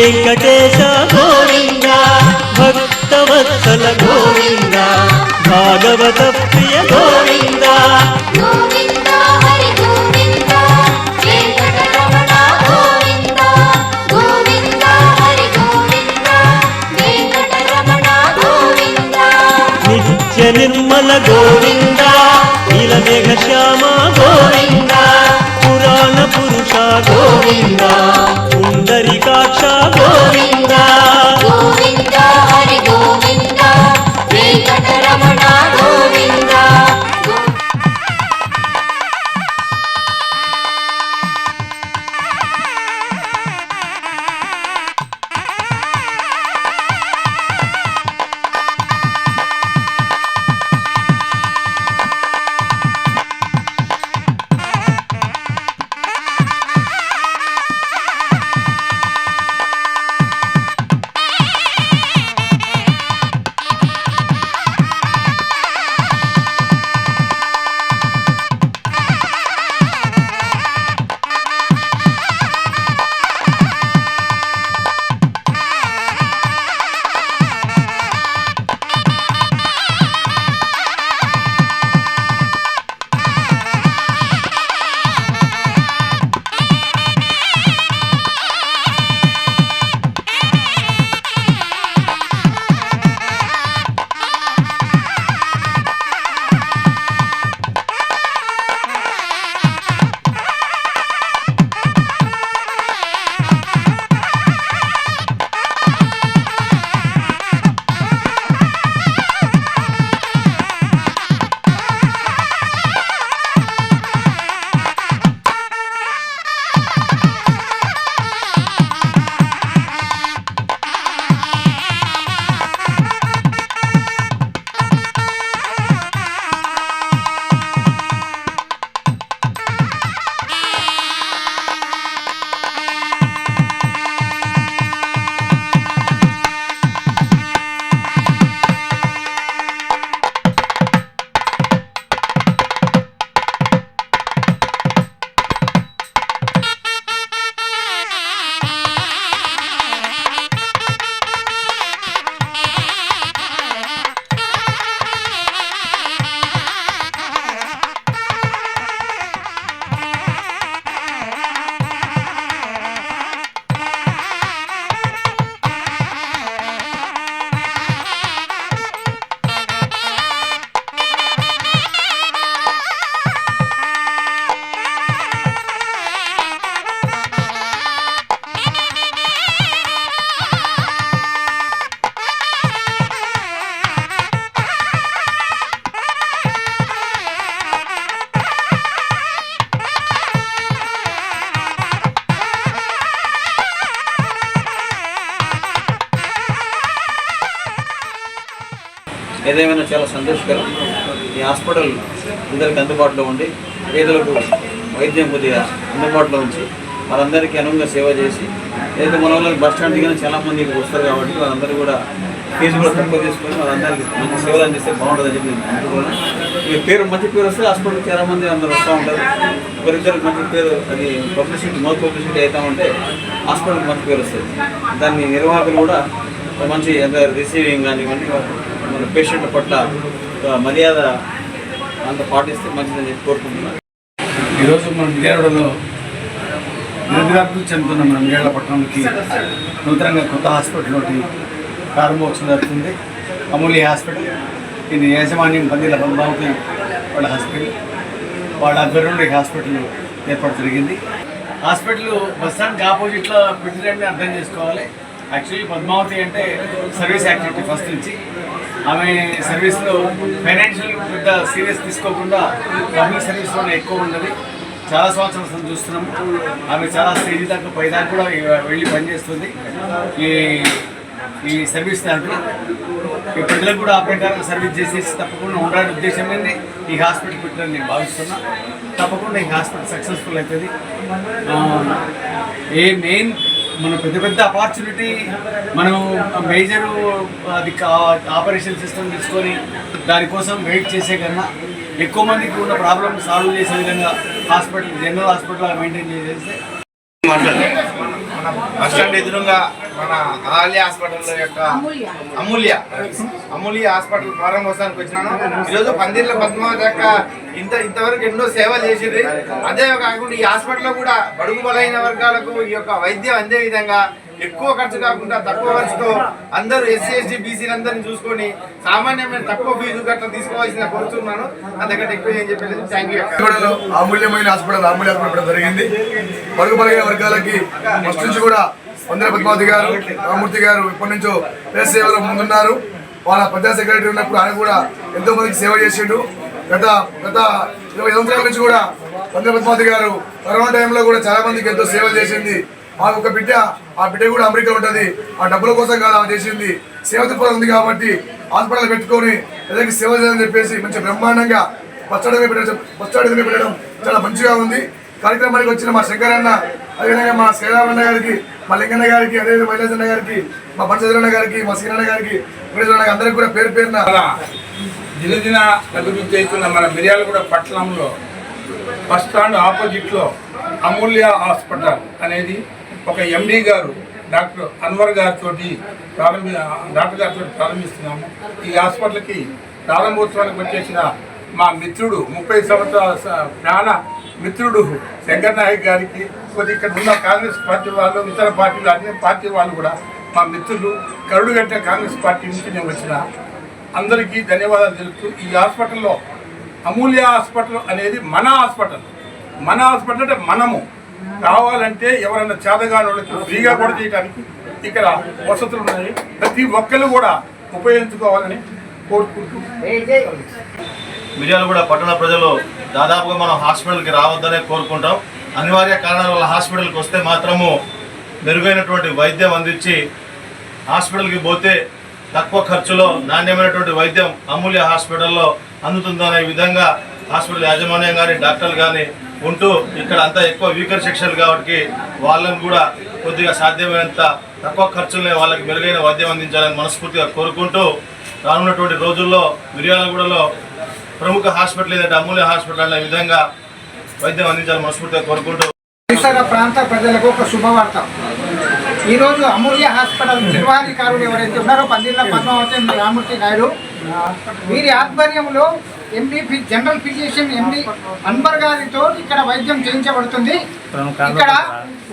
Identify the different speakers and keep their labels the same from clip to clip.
Speaker 1: వెంకటేశ గోవింద భక్తవత్సల గోవింద భాగవత ప్రియ గోవింద. నిత్య నిర్మల గోవింద నీలమేఘ శ్యామ గోవింద.
Speaker 2: ఏదేమైనా చాలా సంతోషకరం. ఈ హాస్పిటల్ అందరికి అందుబాటులో ఉండి పేదలకు వైద్యం కొద్దిగా అందుబాటులో ఉంచి వాళ్ళందరికీ అనువుగా సేవ చేసి ఏదైతే మన వాళ్ళకి బస్ స్టాండ్ దిగిన చాలా మంది వస్తారు కాబట్టి వాళ్ళందరూ కూడా ఫీజు కూడా తక్కువ తీసుకొని వాళ్ళందరికీ మంచి సేవలు అందిస్తే బాగుంటుందని చెప్పి నేను ఈ పేరు మంచి పేరు వస్తే హాస్పిటల్కి చాలామంది అందరూ వస్తూ ఉంటారు. ఒకరిద్దరికి మంచి పేరు అది పబ్లిసిటీ మౌత్ పబ్లిసిటీ అవుతా ఉంటే హాస్పిటల్కి మంచి పేరు వస్తుంది. దాన్ని నిర్వాహకులు కూడా మంచి రిసీవింగ్ కానివ్వండి మన పేషెంట్ పట్ల మర్యాద అంత పాటిస్తే మంచిదని చెప్పి కోరుకుంటున్నాను.
Speaker 3: ఈరోజు మన విజయవాడలో నిరభివృద్ధి చెందుతున్న మన విజయవాడ పట్టణంకి నూతనంగా కొత్త హాస్పిటల్ ఒకటి ప్రారంభోత్సవం జరుగుతుంది. అమూల్య హాస్పిటల్. ఇది యాజమాన్యం పందిల పద్మావతి వాళ్ళ హాస్పిటల్. వాళ్ళ ఆధ్వర్యంలో ఈ హాస్పిటల్ ఏర్పాటు జరిగింది. హాస్పిటల్ బస్ స్టాండ్కి ఆపోజిట్లో పెట్టినని అర్థం చేసుకోవాలి. యాక్చువల్లీ పద్మావతి అంటే సర్వీస్ యాక్టివిటీ ఫస్ట్ నుంచి. ఆమె సర్వీస్లో ఫైనాన్షియల్ పెద్ద సీరియస్ తీసుకోకుండా పబ్లిక్ సర్వీస్లోనే ఎక్కువ ఉన్నది. చాలా సంవత్సరాలు చూస్తున్నాము. ఆమె చాలా స్టేజ్ దాకా పై దాకా కూడా వెళ్ళి పనిచేస్తుంది. ఈ ఈ సర్వీస్ దాంట్లో. ఈ ప్రజలకు కూడా ఆ సర్వీస్ చేసేసి తప్పకుండా ఉండాలనే ఉద్దేశం ఈ హాస్పిటల్ పెట్టాలని నేను భావిస్తున్నా. తప్పకుండా ఈ హాస్పిటల్ సక్సెస్ఫుల్ అవుతుంది. ఏ మెయిన్ మన పెద్ద పెద్ద ఆపర్చునిటీ మనం మేజర్ అది ఆపరేషన్ సిస్టమ్ తీసుకొని దానికోసం వెయిట్ చేసే కన్నా ఎక్కువ మందికి ఉన్న ప్రాబ్లమ్ సాల్వ్ చేసే విధంగా హాస్పిటల్ జనరల్ హాస్పిటల్ మెయింటైన్ చేసేస్తే
Speaker 4: బస్ స్టాండ్ ఎదురుగా మన ఆలియా హాస్పిటల్ యొక్క అమూల్య. అమూల్య హాస్పిటల్ ప్రారంభోత్సవానికి వచ్చినాను. ఈరోజు పందిర్ల పద్మావతి యొక్క ఇంత ఇంతవరకు ఎన్నో సేవలు చేసింది. అదే కాకుండా ఈ హాస్పిటల్లో కూడా బడుగు బలైన వర్గాలకు ఈ యొక్క వైద్యం అందే విధంగా ఎక్కువ ఖర్చు కాకుండా తక్కువ ఖర్చుతో అందరూ ఎస్సీ ఎస్టీ బీసీలు అందరిని చూసుకొని సామాన్యమైన తక్కువ ఫీజు గట్రా తీసుకోవాల్సిన కోరుతున్నాను అంతకంటే ఎక్కువ ఏం చెప్పలేదు. థ్యాంక్ యూ
Speaker 5: అమూల్యమైన హాస్పిటల్ అమూల్య హాస్పిటల్ జరిగింది. పరుగు పలిగిన వర్గాలకి ఫస్ట్ నుంచి కూడా వందల పద్మావతి గారు రామూర్తి గారు ఇప్పటి నుంచో ప్రెస్ సేవలో ముందున్నారు. వాళ్ళ ప్రజా సెక్రటరీ ఉన్నప్పుడు ఆయన కూడా ఎంతో మందికి సేవ చేసిండు. గత గత ఇరవై సంవత్సరాల నుంచి కూడా వందల పద్మావతి గారు కరోనా టైంలో కూడా చాలా మందికి ఎంతో సేవలు చేసింది. మాకు ఒక బిడ్డ ఆ బిడ్డ కూడా అమెరికా ఉంటుంది. ఆ డబ్బుల కోసం కాదు ఆమె చేసింది. సేవ దృక్పథం ఉంది కాబట్టి హాస్పిటల్ పెట్టుకొని ప్రజలకు సేవ చేయాలని చెప్పేసి మంచి బ్రహ్మాండంగా పచ్చడి పెట్టడం పచ్చడి పెట్టడం చాలా మంచిగా ఉంది. కార్యక్రమానికి వచ్చిన మా శంకరన్న అదేవిధంగా మా శ్రీరామన్న గారికి మా లింగన్న గారికి అదేవిధంగా మైలేజన్న గారికి మా పంచదరన్న గారికి మా శ్రీరన్న గారికి వెంకటేశ్వరన్న అందరికీ కూడా పేరు పేరున
Speaker 6: దినదిన అభివృద్ధి అవుతున్న మన మిర్యాలగూడ పట్టణంలో బస్ స్టాండ్ ఆపోజిట్లో అమూల్య హాస్పిటల్ అనేది ఒక ఎండి గారు డాక్టర్ అన్వర్ గారితో ప్రారంభి డాక్టర్ గారితో ప్రారంభిస్తున్నాము. ఈ హాస్పిటల్కి ప్రారంభోత్సవానికి వచ్చేసిన మా మిత్రుడు ముప్పై సంవత్సరాల ప్రాణ మిత్రుడు శంకర్ నాయక్ గారికి కొద్ది ఇక్కడ ఉన్న కాంగ్రెస్ పార్టీ వాళ్ళు ఇతర పార్టీలు అన్ని పార్టీ వాళ్ళు కూడా మా మిత్రులు కరుడుగట్ట కాంగ్రెస్ పార్టీ నుంచి నేను వచ్చిన అందరికీ ధన్యవాదాలు తెలుపుతూ ఈ హాస్పిటల్లో అమూల్య హాస్పిటల్ అనేది మన హాస్పిటల్. మన హాస్పిటల్ అంటే మనము. కావాలంటే ఎవరైనా చేతగాని వాళ్ళకి ఫ్రీగా కూడా చేయడానికి ఇక్కడ వసతులు ఉన్నాయి. ప్రతి ఒక్కరు కూడా ఉపయోగించుకోవాలని కోరుకుంటూ
Speaker 7: మిర్యాలగూడ పట్టణ ప్రజలు దాదాపుగా మనం హాస్పిటల్కి రావద్దనే కోరుకుంటాం. అనివార్య కారణాల వల్ల హాస్పిటల్కి వస్తే మాత్రము మెరుగైనటువంటి వైద్యం అందించి హాస్పిటల్కి పోతే తక్కువ ఖర్చులో నాణ్యమైనటువంటి వైద్యం అమూల్య హాస్పిటల్లో అందుతుందనే విధంగా హాస్పిటల్ యాజమాన్యం కానీ డాక్టర్లు కానీ ఉంటూ ఇక్కడ అంతా ఎక్కువ వీకర్ సెక్షన్లు కాబట్టి వాళ్ళని కూడా కొద్దిగా సాధ్యమైనంత తక్కువ ఖర్చులనే వాళ్ళకి మెరుగైన వైద్యం అందించాలని మనస్ఫూర్తిగా కోరుకుంటూ రానున్నటువంటి రోజుల్లో మిర్యాలగూడలో ప్రముఖ హాస్పిటల్ ఏదంటే అమూల్య హాస్పిటల్ అనే విధంగా వైద్యం అందించాలని మనస్ఫూర్తిగా కోరుకుంటూ
Speaker 8: పరిసర ప్రాంత ప్రజలకు ఒక శుభవార్త. ఈరోజు అమూల్య హాస్పిటల్ నిర్వాహకారులు ఎవరైతే ఉన్నారో పందిళ్ళ పద్మావతి రామూర్తి నాయుడు వీరి ఆధ్వర్యంలో ఎండి జనరల్ ఫిజిషియన్ ఎండి అన్బర్ గారితో ఇక్కడ వైద్యం చేయించబడుతుంది. ఇక్కడ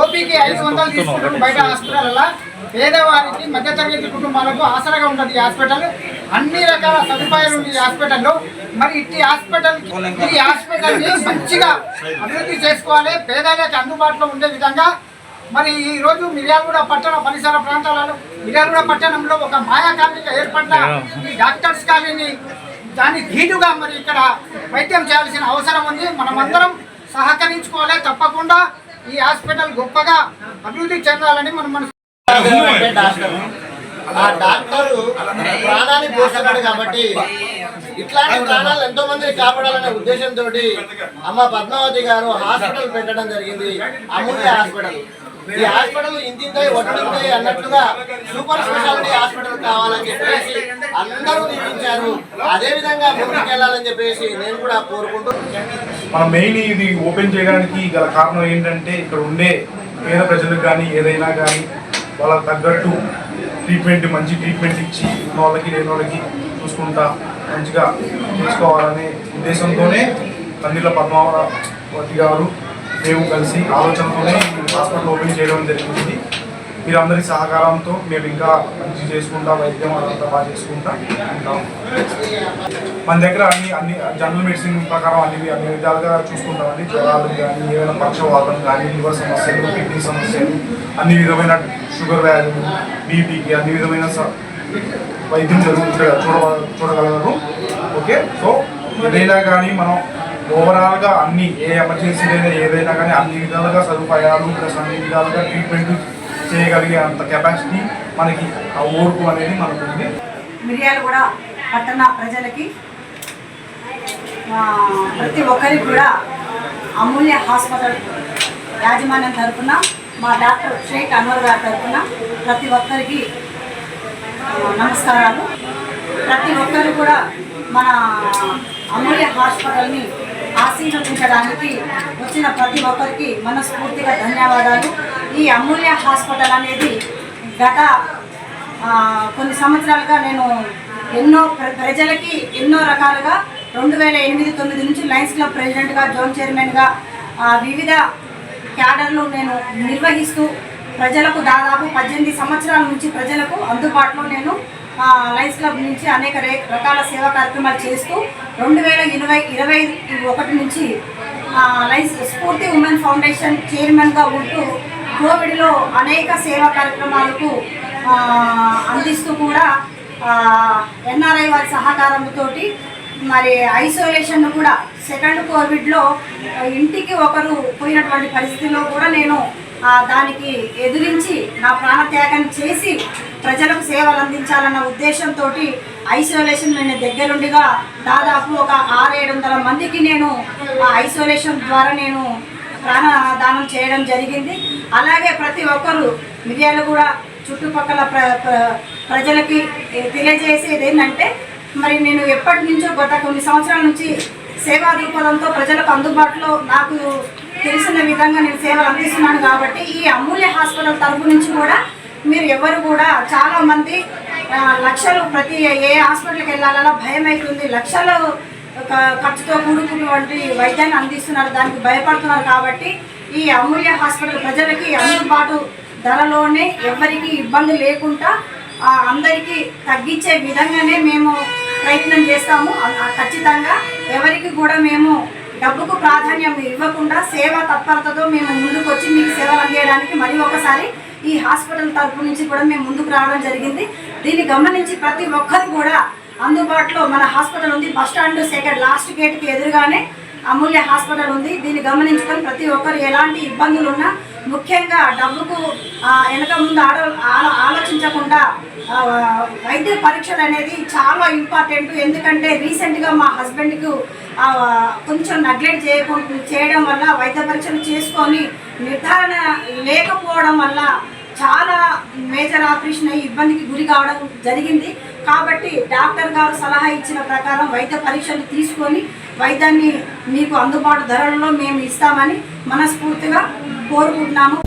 Speaker 8: ఓపీకి ఐదు వందలు తీసుకుంటారు బయట హాస్పిటల్ పేదవారికి మధ్యతరగతి కుటుంబాలకు ఆసరాగా ఉంటుంది ఈ హాస్పిటల్. అన్ని రకాల సదుపాయాలు ఉంది ఈ హాస్పిటల్లో. మరి ఇట్టి హాస్పిటల్ ఈ హాస్పిటల్ని మంచిగా అభివృద్ధి చేసుకోవాలి. పేదలకు అందుబాటులో ఉండే విధంగా మరి ఈ రోజు మిర్యాలగూడ పట్టణ పరిసర ప్రాంతాలలో మిర్యాలగూడ పట్టణంలో ఒక మాయా కార్మిక ఏర్పడిన ఈ డాక్టర్స్ కాలనీ దాన్ని ధీటుగా మరి ఇక్కడ వైద్యం చేయాల్సిన అవసరం ఉంది. మనమందరం సహకరించుకోవాలి. తప్పకుండా ఈ హాస్పిటల్ గొప్పగా అభివృద్ధి చెందాలని మనం మన
Speaker 9: ఆ డాక్టరు ప్రాణాన్ని పోషకాడు కాబట్టి ఇట్లాంటి ప్రాణాలు ఎంతో మందిని కాపాడాలనే ఉద్దేశంతో అమ్మ పద్మావతి గారు హాస్పిటల్ పెట్టడం జరిగింది. అమూల్య హాస్పిటల్. ఈ హాస్పిటల్ ఇంతింతై ఒట్టింతై అన్నట్లుగా సూపర్ స్పెషాలిటీ హాస్పిటల్ కావాలని చెప్పేసి అందరూ నిర్మించారు అదే విధంగా ముందుకెళ్ళాలని చెప్పేసి నేను కూడా కోరుకుంటూ
Speaker 10: మనం మెయిన్ ఇది ఓపెన్ చేయడానికి గల కారణం ఏంటంటే ఇక్కడ ఉండే పేద ప్రజలకు కానీ ఏదైనా కానీ వాళ్ళకి తగ్గట్టు ట్రీట్మెంట్ మంచి ట్రీట్మెంట్ ఇచ్చి ఉన్న వాళ్ళకి లేని వాళ్ళకి చూసుకుంటా మంచిగా చేసుకోవాలనే ఉద్దేశంతోనే పందిళ్ళ పద్మావతి గారు మేము కలిసి ఆలోచనతోనే హాస్పిటల్ ఓపెన్ చేయడం జరిగింది. మీరందరి సహకారంతో మేము ఇంకా మంచి చేసుకుంటా వైద్యం అదంతా బాగా చేసుకుంటా ఉంటాం. మన దగ్గర అన్ని అన్ని జనరల్ మెడిసిన్ ప్రకారం అన్ని అన్ని విధాలుగా చూసుకుంటామండి. జ్వరాలు కానీ ఏమైనా పక్షవాతం కానీ లివర్ సమస్యలు కిడ్నీ సమస్యలు అన్ని విధమైన షుగర్ వ్యాధులు బీపీకి అన్ని విధమైన స- వైద్యం జరుగుతుంది చూడ చూడగలరు. ఓకే? సో ఏదైనా కానీ మనం ఓవరాల్గా అన్ని ఏ ఎమర్జెన్సీ లేదా ఏదైనా కానీ అన్ని విధాలుగా సదుపాయాలు ప్లస్ అన్ని విధాలుగా ట్రీట్మెంట్ చేయగలిగే అంత కెపాసిటీ మనకి ఆ ఓర్పు అనేది మనకు ఉంది.
Speaker 11: మిరియాలు కూడా పట్టణ ప్రజలకి ప్రతి ఒక్కరికి కూడా అమూల్య హాస్పిటల్ యాజమాన్యం తరఫున మా డాక్టర్ షేక్ అన్వర్ గారి తరఫున ప్రతి ఒక్కరికి నమస్కారాలు. ప్రతి ఒక్కరు కూడా మన అమూల్య హాస్పిటల్ని ఆశీర్వదించడానికి వచ్చిన ప్రతి ఒక్కరికి మనస్ఫూర్తిగా ధన్యవాదాలు. ఈ అమూల్య హాస్పిటల్ అనేది గత కొన్ని సంవత్సరాలుగా నేను ఎన్నో ప్ర- ప్రజలకి ఎన్నో రకాలుగా రెండు వేల ఎనిమిది తొమ్మిది నుంచి లయన్స్ క్లబ్ ప్రెసిడెంట్గా జోన్ చైర్మన్గా వివిధ క్యాడర్లు నేను నిర్వహిస్తూ ప్రజలకు దాదాపు పద్దెనిమిది సంవత్సరాల నుంచి ప్రజలకు అందుబాటులో నేను లైన్స్ క్లబ్ నుంచి అనేక రకాల సేవా కార్యక్రమాలు చేస్తూ రెండు వేల ఇరవై ఇరవై ఒకటి నుంచి లైన్స్ స్ఫూర్తి ఉమెన్ ఫౌండేషన్ చైర్మన్గా ఉంటూ కోవిడ్లో అనేక సేవా కార్యక్రమాలకు అందిస్తూ కూడా ఎన్ఆర్ఐ వారి సహకారంతో మరి ఐసోలేషన్ కూడా సెకండ్ కోవిడ్లో ఇంటికి ఒకరు పోయినటువంటి పరిస్థితిలో కూడా నేను దానికి ఎదిరించి నా ప్రాణత్యాగం చేసి ప్రజలకు సేవలు అందించాలన్న ఉద్దేశంతో ఐసోలేషన్ నేను దగ్గరుండిగా దాదాపు ఒక ఆరు ఏడు వందల మందికి నేను ఆ ఐసోలేషన్ ద్వారా నేను ప్రాణదానం చేయడం జరిగింది. అలాగే ప్రతి ఒక్కరు మిర్యాలు కూడా చుట్టుపక్కల ప్ర ప్ర- ప్రజలకి తెలియజేసేది ఏంటంటే మరి నేను ఎప్పటి నుంచో గత కొన్ని సంవత్సరాల నుంచి సేవా దృక్పథంతో ప్రజలకు అందుబాటులో నాకు తెలిసిన విధంగా నేను సేవలు అందిస్తున్నాను కాబట్టి ఈ అమూల్య హాస్పిటల్ తరపు నుంచి కూడా మీరు ఎవరు కూడా చాలా మంది లక్షలు ప్రతి ఏ హాస్పిటల్కి వెళ్ళాలన్నా భయం అవుతుంది. లక్షలు ఖర్చుతో కూడుకున్నటువంటి వైద్యాన్ని అందిస్తున్నారు. దానికి భయపడుతున్నారు కాబట్టి ఈ అమూల్య హాస్పిటల్ ప్రజలకి అందుబాటు ధరలోనే ఎవరికి ఇబ్బంది లేకుండా అందరికీ తగ్గించే విధంగానే మేము ప్రయత్నం చేస్తాము. ఖచ్చితంగా ఎవరికి కూడా మేము డబ్బుకు ప్రాధాన్యం ఇవ్వకుండా సేవా తత్పరతతో మేము ముందుకు వచ్చి మీకు సేవలు అందించడానికి మరి ఒకసారి ఈ హాస్పిటల్ తరపు నుంచి కూడా మేము ముందుకు రావడం జరిగింది. దీన్ని గమనించి ప్రతి ఒక్కరు కూడా అందుబాటులో మన హాస్పిటల్ ఉంది. బస్ స్టాండ్ సెకండ్ లాస్ట్ గేట్కి ఎదురుగానే అమూల్య హాస్పిటల్ ఉంది. దీన్ని గమనించుకొని ప్రతి ఒక్కరు ఎలాంటి ఇబ్బందులు ఉన్నా ముఖ్యంగా డబ్బుకు వెనక ముందు ఆడ ఆలోచించకుండా వైద్య పరీక్షలు అనేది చాలా ఇంపార్టెంట్. ఎందుకంటే రీసెంట్గా మా హస్బెండ్కు కొంచెం నెగ్లెక్ట్ చేయకుండా చేయడం వల్ల వైద్య పరీక్షలు చేసుకొని నిర్ధారణ లేకపోవడం వల్ల చాలా మేజర్ ఆపరేషన్ అయ్యి ఇబ్బందికి గురి కావడం జరిగింది. కాబట్టి డాక్టర్ గారు సలహా ఇచ్చిన ప్రకారం వైద్య పరీక్షలు తీసుకొని వైద్యాన్ని మీకు అందుబాటు ధరల్లో మేము ఇస్తామని మనస్ఫూర్తిగా కోరుకుంటున్నాము.